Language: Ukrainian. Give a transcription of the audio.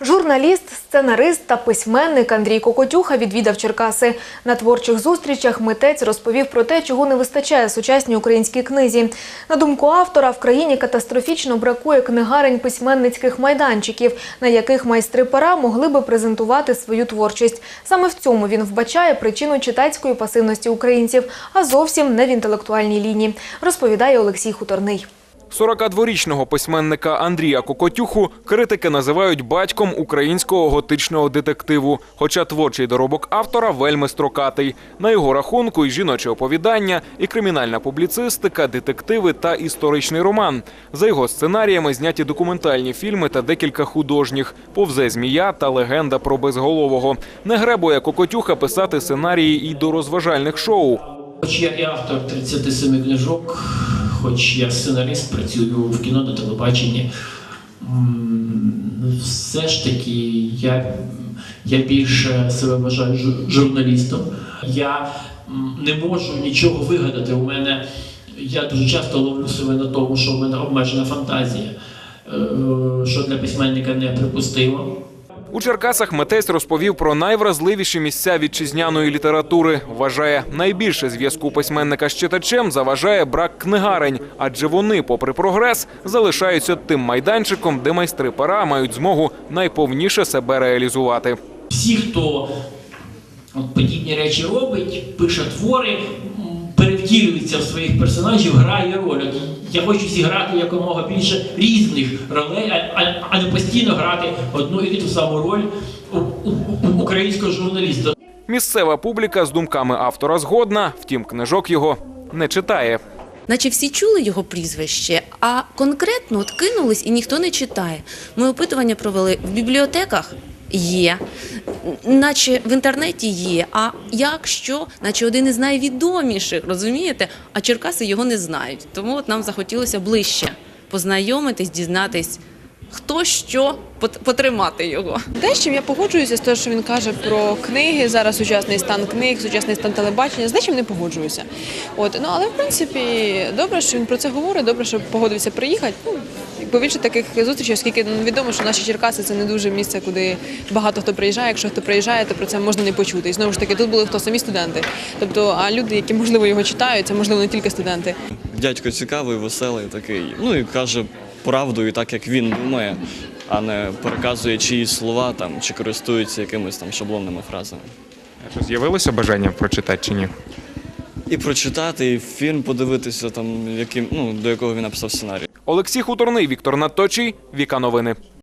Журналіст, сценарист та письменник Андрій Кокотюха відвідав Черкаси. На творчих зустрічах митець розповів про те, чого не вистачає сучасній українській книзі. На думку автора, в країні катастрофічно бракує книгарень письменницьких майданчиків, на яких майстри пера могли би презентувати свою творчість. Саме в цьому він вбачає причину читацької пасивності українців, а зовсім не в інтелектуальній лінії, розповідає Олексій Хуторний. 42-річного письменника Андрія Кокотюху критики називають батьком українського готичного детективу. Хоча творчий доробок автора вельми строкатий. На його рахунку і жіноче оповідання, і кримінальна публіцистика, детективи та історичний роман. За його сценаріями зняті документальні фільми та декілька художніх повзе змія та легенда про безголового. Не гребує Кокотюха писати сценарії і до розважальних шоу. Хоч я і автор 37 книжок, хоч я сценарист, працюю в кіно та телебаченні, все ж таки я, я більше себе вважаю журналістом. Я не можу нічого вигадати. У мене я дуже часто ловлю себе на тому, що в мене обмежена фантазія, е, що для письменника неприпустимо. У Черкасах митець розповів про найвразливіші місця вітчизняної літератури. Вважає, найбільше зв'язку письменника з читачем заважає брак книгарень, адже вони, попри прогрес, залишаються тим майданчиком, де майстри пера мають змогу найповніше себе реалізувати. всі, хто подібні речі робить, пише твори, перевтілюється в своїх персонажів, грає роль. От я хочу зіграти якомога більше різних ролей, а, а, а не постійно грати одну і ту саму роль у, у, у- українського журналіста. Місцева публіка з думками автора згодна, втім, книжок його не читає. Наче всі чули його прізвище, а конкретно от кинулись і ніхто не читає. Ми опитування провели в бібліотеках. Є, наче в інтернеті є. А як що, наче один із найвідоміших, розумієте? А Черкаси його не знають. Тому от нам захотілося ближче познайомитись, дізнатись, хто що, потримати його. Те, з чим я погоджуюся, з того, що він каже про книги, зараз сучасний стан книг, сучасний стан телебачення, з дечим не погоджуюся. От, ну, але в принципі, добре, що він про це говорить, добре, що погодився приїхати. Ну, якби більше таких зустрічей, оскільки ну, відомо, що наші Черкаси це не дуже місце, куди багато хто приїжджає. Якщо хто приїжджає, то про це можна не почути. І знову ж таки, тут були хто самі студенти. Тобто, а люди, які можливо його читають, це можливо не тільки студенти. Дядько цікавий, веселий такий. Ну і каже правду і так, як він думає, а не переказує чиїсь слова там чи користується якимись там шаблонними фразами. З'явилося бажання прочитати чи ні? І прочитати, і фільм подивитися, там, яким, ну, до якого він написав сценарій. Олексій Хуторний, Віктор Надточий, Віка Новини.